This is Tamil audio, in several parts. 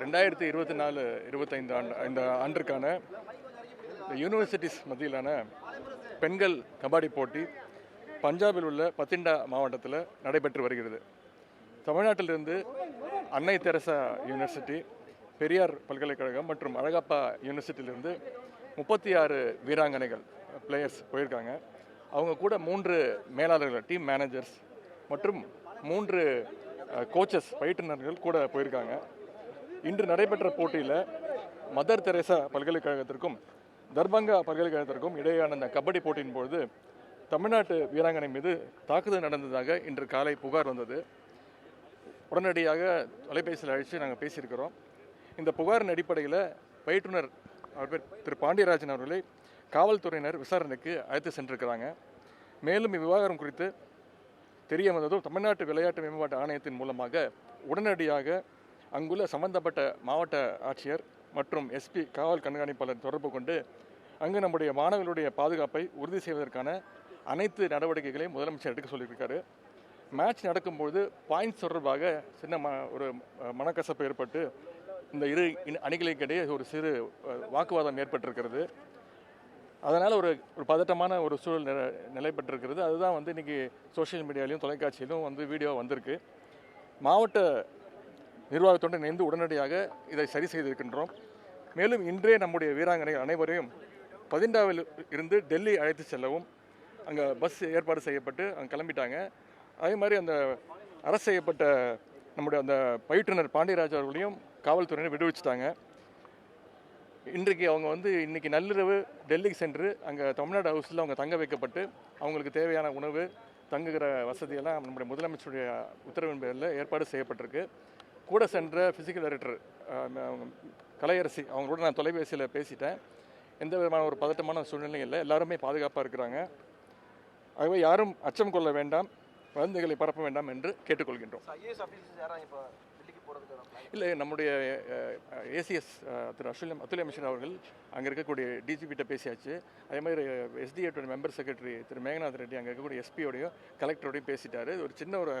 ரெண்டாயிரத்தி இருபத்தி நாலு இருபத்தைந்து ஆண்டு இந்த ஆண்டிற்கான யூனிவர்சிட்டிஸ் மத்தியிலான பெண்கள் கபாடி போட்டி பஞ்சாபில் உள்ள பத்திண்டா மாவட்டத்தில் நடைபெற்று வருகிறது. தமிழ்நாட்டிலிருந்து அன்னை தெரசா யூனிவர்சிட்டி பெரியார் பல்கலைக்கழகம் மற்றும் அழகப்பா யூனிவர்சிட்டியிலிருந்து முப்பத்தி ஆறு வீராங்கனைகள் பிளேயர்ஸ் போயிருக்காங்க. அவங்க கூட மூன்று மேலாளர்கள் டீம் மேனேஜர்ஸ் மற்றும் மூன்று கோச்சஸ் பயிற்றுநர்கள் கூட போயிருக்காங்க. இன்று நடைபெற்ற போட்டியில் மதர் தெரேசா பல்கலைக்கழகத்திற்கும் தர்பங்கா பல்கலைக்கழகத்திற்கும் இடையேயான இந்த கபடி போட்டியின் பொழுது தமிழ்நாட்டு வீராங்கனை மீது தாக்குதல் நடந்ததாக இன்று காலை புகார் வந்தது. உடனடியாக தொலைபேசியில் அழைத்து நாங்கள் பேசியிருக்கிறோம். இந்த புகாரின் அடிப்படையில் பயிற்றுனர் அவர் பேர் திரு பாண்டியராஜன் அவர்களை காவல்துறையினர் விசாரணைக்கு அழைத்து சென்றிருக்கிறாங்க. மேலும் இவ்விவகாரம் குறித்து தெரிய வந்ததும் தமிழ்நாட்டு விளையாட்டு மேம்பாட்டு ஆணையத்தின் மூலமாக உடனடியாக அங்குள்ள சம்பந்தப்பட்ட மாவட்ட ஆட்சியர் மற்றும் எஸ்பி காவல் கண்காணிப்பாளர் தொடர்பு கொண்டு அங்கு நம்முடைய மாணவர்களுடைய பாதுகாப்பை உறுதி செய்வதற்கான அனைத்து நடவடிக்கைகளையும் முதலமைச்சர் எடுக்க சொல்லியிருக்காரு. மேட்ச் நடக்கும்போது பாயிண்ட்ஸ் தொடர்பாக சின்ன ம ஒரு மனக்கசப்பு ஏற்பட்டு இந்த இரு அணிகளுக்கிடையே ஒரு சிறு வாக்குவாதம் ஏற்பட்டிருக்கிறது. அதனால் ஒரு ஒரு பதட்டமான ஒரு சூழல் நில நிலைப்பட்டிருக்கிறது அதுதான் வந்து இன்றைக்கி சோஷியல் மீடியாலையும் தொலைக்காட்சியிலும் வந்து வீடியோ வந்திருக்கு. மாவட்ட நிர்வாகத்துடன் இணைந்து உடனடியாக இதை சரி செய்திருக்கின்றோம். மேலும் இன்றே நம்முடைய வீராங்கனைகள் அனைவரையும் பதிண்டாவில் இருந்து டெல்லி அழைத்து செல்லவும் அங்கே பஸ் ஏற்பாடு செய்யப்பட்டு அங்கே கிளம்பிட்டாங்க. அதே மாதிரி அந்த அரசு செய்யப்பட்ட நம்முடைய அந்த பயிற்றுனர் பாண்டியராஜ் அவர்களையும் காவல்துறையினர் விடுவிச்சிட்டாங்க. இன்றைக்கு அவங்க வந்து இன்றைக்கி நள்ளிரவு டெல்லிக்கு சென்று அங்கே தமிழ்நாடு ஹவுஸில் அவங்க தங்க வைக்கப்பட்டு அவங்களுக்கு தேவையான உணவு தங்குகிற வசதியெல்லாம் நம்முடைய முதலமைச்சருடைய உத்தரவின் பேரில் ஏற்பாடு செய்யப்பட்டிருக்கு. கூட சென்ற ஃபிசிக்கல் டைரக்டர் கலையரசி அவங்களோட நான் தொலைபேசியில் பேசிட்டேன். எந்த விதமான ஒரு பதட்டமான சூழ்நிலையும் இல்லை. எல்லாருமே பாதுகாப்பாக இருக்கிறாங்க. ஆகவே யாரும் அச்சம் கொள்ள வேண்டாம். வதந்திகளை பரப்ப வேண்டாம் என்று கேட்டுக்கொள்கின்றோம். இல்லை. நம்முடைய ஏசிஎஸ் திரு அசுல்யம் அத்துல்ய மிஷன் அவர்கள் அங்கே இருக்கக்கூடிய டிஜிபிட்ட பேசியாச்சு. அதே மாதிரி எஸ்டிஏட்டோட மெம்பர் செக்ரட்டரி திரு மேகநாத் ரெட்டி அங்கே இருக்கக்கூடிய எஸ்பியோடையும் கலெக்டரோடையும் பேசிட்டாரு. ஒரு சின்ன ஒரு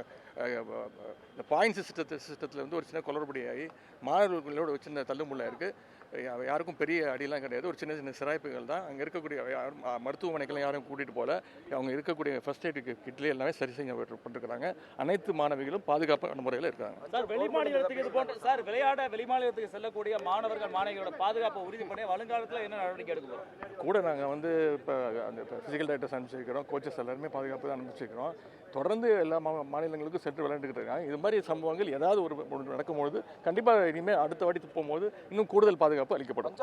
இந்த பாயிண்ட் சிஸ்டத்தை சிஸ்டத்தில் வந்து ஒரு சின்ன குளறுபடியாகி மாணவர்களோட ஒரு சின்ன தள்ளுமுள்ள இருக்குது யாருக்கும் பெரிய அடியெல்லாம் கிடையாது. ஒரு சின்ன சின்ன சிராய்ப்புகள் தான். அங்கே இருக்கக்கூடிய யாரும் மருத்துவமனைக்கெல்லாம் யாரும் கூட்டிகிட்டு போகல. அவங்க இருக்கக்கூடிய ஃபர்ஸ்ட் எய்டு கிட்லேயே எல்லாமே சரி செய்யப்பட்டிருக்கிறாங்க அனைத்து மாணவிகளும் பாதுகாப்பான முறையில் இருக்காங்க. சார் வெளிமாநிலத்துக்கு இது போன்ற சார் விளையாட வெளிமாநிலத்துக்கு செல்லக்கூடிய மாணவர்கள் மாணவிகளோட பாதுகாப்பை உறுதி பண்ணி வருங்காலத்தில் என்ன நடவடிக்கை எடுக்க போறோம்? கூட நாங்கள் வந்து இப்போ அந்த ஃபிசிக்கல் டைரக்டர்ஸ் அனுப்பிச்சிருக்கிறோம் கோச்சஸ் எல்லாருமே பாதுகாப்பு தான் அனுப்பிச்சிருக்கிறோம். தொடர்ந்து எல்லா மா மாநிலங்களுக்கும் சென்று விளையாண்டுக்கிட்டு இருக்காங்க. இது மாதிரி சம்பவங்கள் ஏதாவது ஒரு நடக்கும்பொழுது கண்டிப்பாக இனிமேல் அடுத்த வாட்டி போகும்போது இன்னும் கூடுதல் பாதுகாப்பு அளிக்கப்படும்.